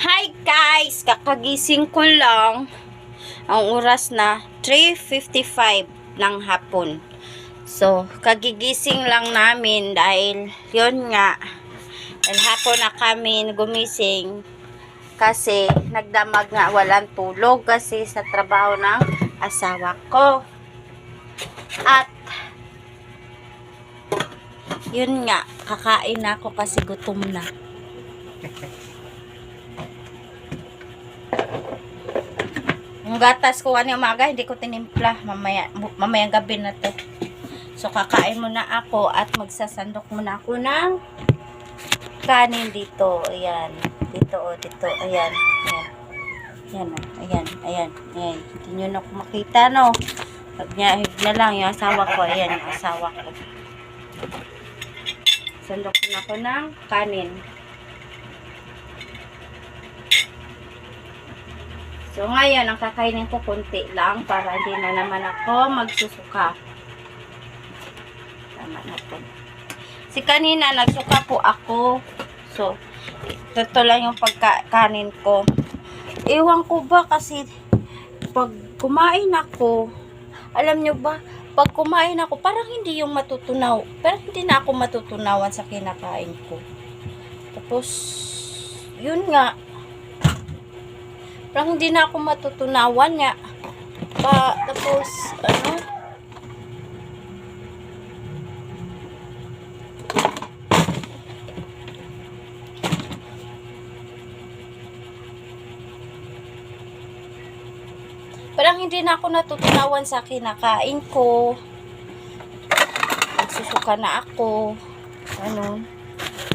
Hi guys! Kakagising ko lang. Ang oras na 3.55 ng hapon. So, kagigising lang namin dahil yun nga. Dahil hapon na kami gumising kasi nagdamag nga walang tulog kasi sa trabaho ng asawa ko. At yun nga, kakain ako kasi gutom na. Yung gatas ko ano umaga, hindi ko tinimpla. Mamaya, mamayang gabi na to. So, kakain muna ako at magsasandok muna ako ng kanin dito. Ayan. Dito, oh, dito. Ayan. Ayan. Ayan, oh. ayan, ayan, ayan. Hindi nyo na makita, no? Pag niya, na lang yung asawa ko. Ayan, yung asawa ko. Sandok na ako ng kanin. So, ngayon, ang kakainin ko konti lang para hindi na naman ako magsusuka. Tama na po. Si kanina, nagsuka po ako. So, ito lang yung pagkanin ko. Ewan ko ba kasi pag kumain ako, alam nyo ba, pag kumain ako, parang hindi yung matutunaw. Pero hindi na ako matutunawan sa kinakain ko. Tapos, yun nga, Parang hindi na ako matutunawan nga. Pa, tapos, ano? Parang hindi na ako natutunawan sa kinakain ko. Nagsusuka na ako. Ano?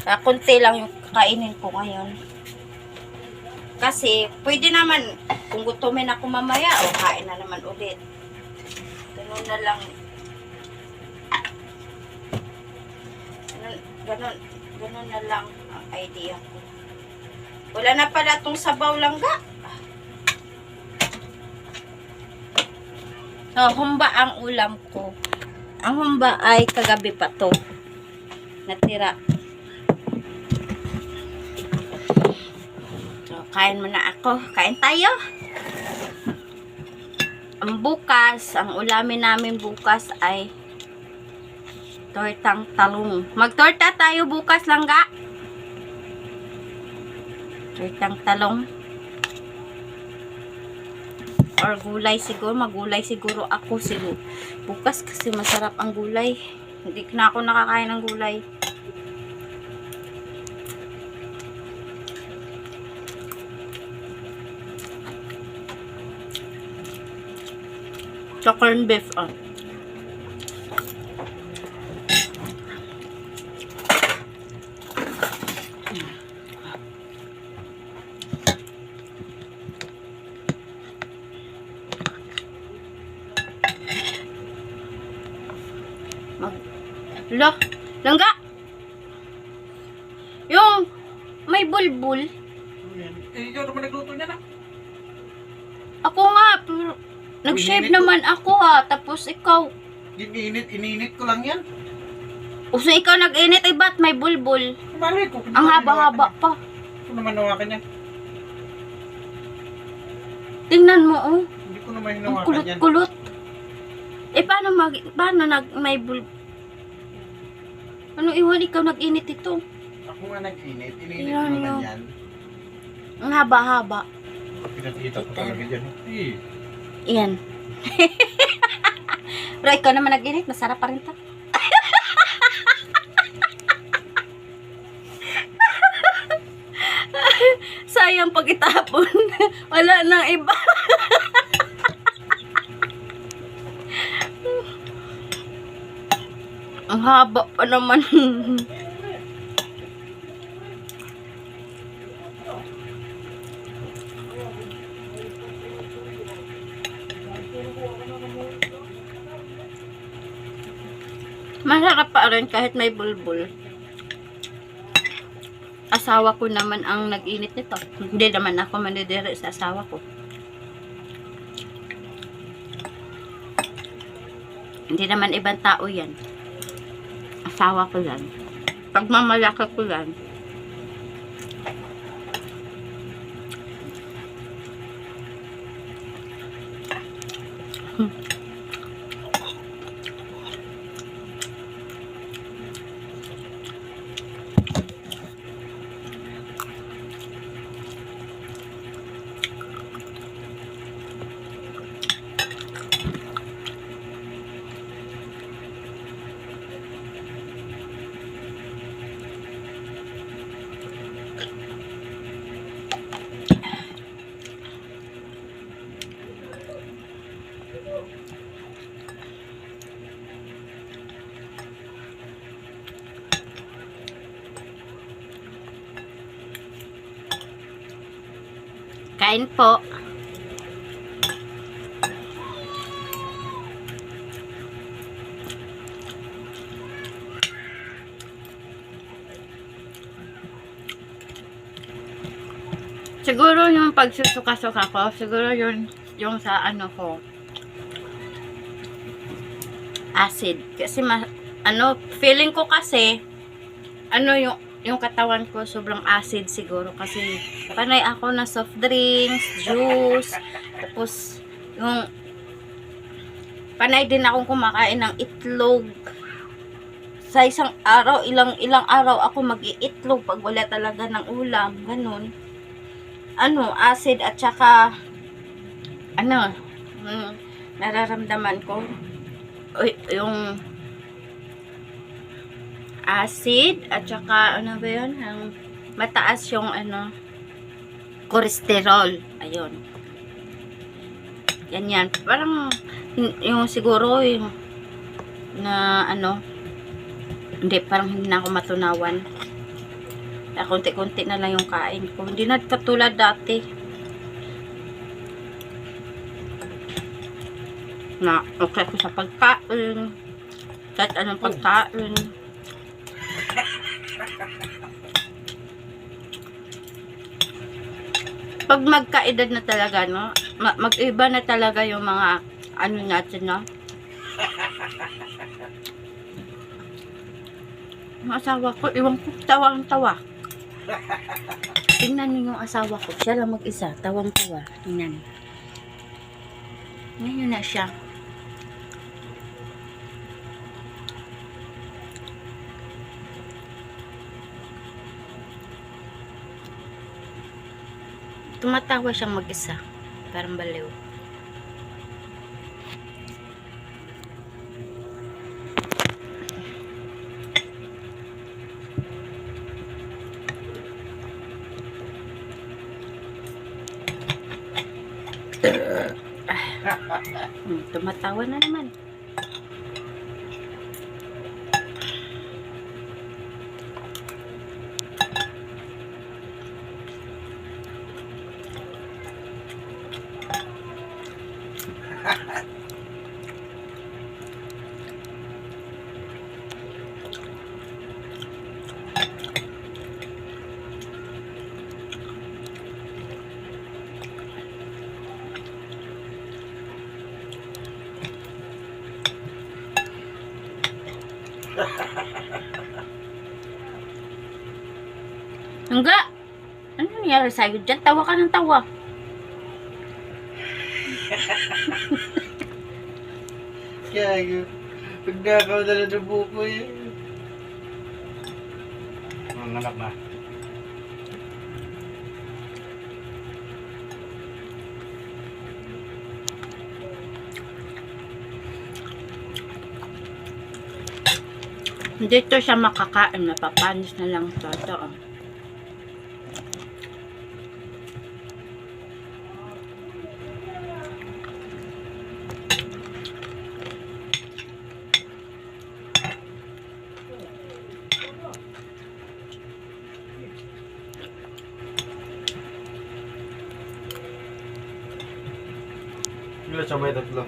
Ah, konti lang yung kakainin ko ngayon. Kasi, pwede naman, kung gutumin ako mamaya, o kain na naman ulit. Ganun na lang. Ganun, ganun, ganun na lang ang idea ko. Wala na pala tong sabaw langga. Oh, humba ang ulam ko. Ang humba ay kagabi pa to. Natira. So, kain muna ako. Kain tayo. Ang bukas, ang ulamin namin bukas ay tortang talong. Magtorta tayo bukas lang ga. Tortang talong. Or gulay siguro. Magulay siguro ako siguro. Bukas kasi masarap ang gulay. Hindi na ako nakakain ng gulay. Sa corn beef, oh. Mag... Lo, langga! Yung may bulbul. Eh, ikaw naman nagluto niya na. Ako nga, pero nag-shave Ininit ko. naman ako ha. Tapos ikaw, Ininit, ininit ko lang yan. uso ikaw nag-init, eh ba't may bulbul? Malay ko. kung Ang naman haba-haba nawakan pa. niya. Kung naman nawakan niya. Tingnan mo, oh. Hindi ko naman Ang hinawakan yan. kulot-kulot. Eh, paano mag... Paano nag... May bul... Ano, iwan ikaw nag-init ito? Ako nga nag-init. Ininit Yan, ko naman yun. yan. Ang haba-haba. Pinakita ko talaga dyan. Eh, Iyan. Pero ikaw naman nag-init, masarap pa rin ta. Sayang pag itapon. Wala nang iba. Ang haba pa naman. Masarap pa rin kahit may bulbul. Asawa ko naman ang nag-init nito. Hindi naman ako manidire sa asawa ko. Hindi naman ibang tao yan. Asawa ko yan. Pagmamalaki ko yan. Hmm. Kain po. Siguro yung pagsusuka-suka ko, siguro yun yung sa ano ko, acid. Kasi ma, ano, feeling ko kasi, ano yung, yung katawan ko sobrang acid siguro kasi panay ako na soft drinks, juice, tapos yung panay din akong kumakain ng itlog. Sa isang araw, ilang ilang araw ako mag-iitlog pag wala talaga ng ulam, ganun. Ano, acid at saka ano, mm, nararamdaman ko yung acid at saka ano ba yun? Ang mataas yung ano cholesterol. Ayun. Yan yan. Parang yung siguro yung na ano hindi parang hindi na ako matunawan. Konti-konti na lang yung kain ko. Hindi na katulad dati. Na okay ako sa pagkain. Kahit anong pagkain pag magkaedad na talaga, no? ma- mag-iba na talaga yung mga ano natin, no? Yung asawa ko, iwan ko, tawang-tawa. Tingnan niyo yung asawa ko. Siya lang mag-isa, tawang-tawa. Tingnan. Ngayon na siya. Tumatawa siyang mag-isa. Parang baliw. Tumatawa na naman. Hangga! Ano nangyari sa'yo dyan? Tawa ka ng tawa. Kaya yun. Pagkakaw na lang ng buko yun. Ang anak na. Dito siya makakain. Napapanis na lang. Ito, oh. সময় দেখল।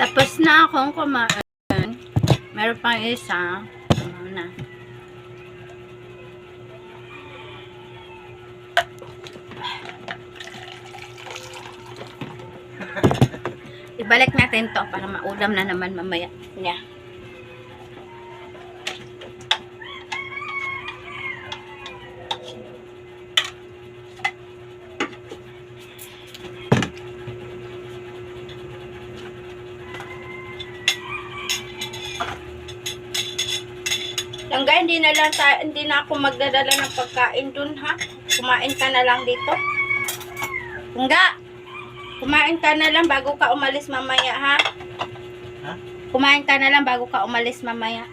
Tapos na akong kumain. Meron pang isa. Ano na. Ibalik natin to para maulam na naman mamaya. Yeah. Langga, hindi na lang ta- hindi na ako magdadala ng pagkain dun ha. Kumain ka na lang dito. Langga, kumain ka na lang bago ka umalis mamaya ha. Ha? Kumain ka na lang bago ka umalis mamaya.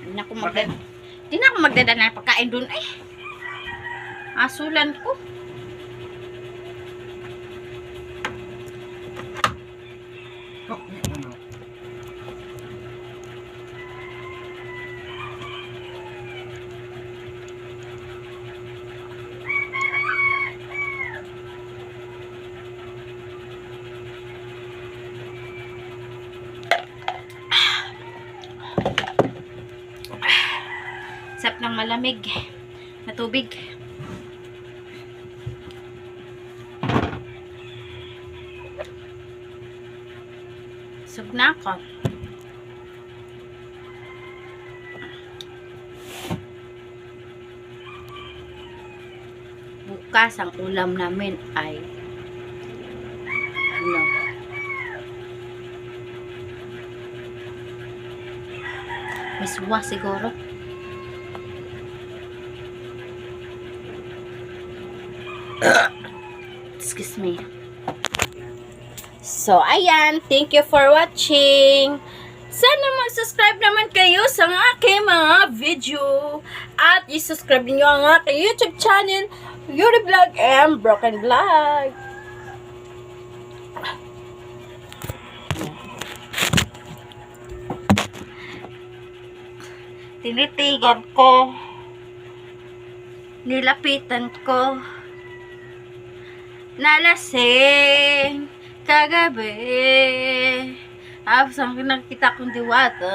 Hindi na ako magdadala. Hindi na ako magdadala ng pagkain dun eh. Asulan ko. Ng malamig na tubig. Sug na. Bukas ang ulam namin ay ano? Miswa siguro. Me. So, ayan. Thank you for watching. Sana mag-subscribe naman kayo sa aking mga video. At i-subscribe niyo ang aking YouTube channel, Yuri Vlog and Broken Vlog. Tinitigan ko. Nilapitan ko. Nalasing kagabi. Tapos ang nakita kong diwata.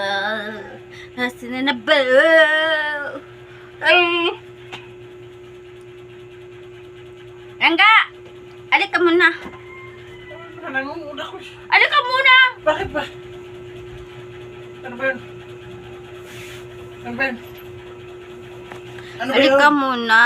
Tapos sinanabaw. Ay! Langga! Alik ka muna. Nangunguna ko siya. Alik ka muna! Bakit ba? Ano ba yun? Ano ba yun? Ano ba Alik yun? ka muna.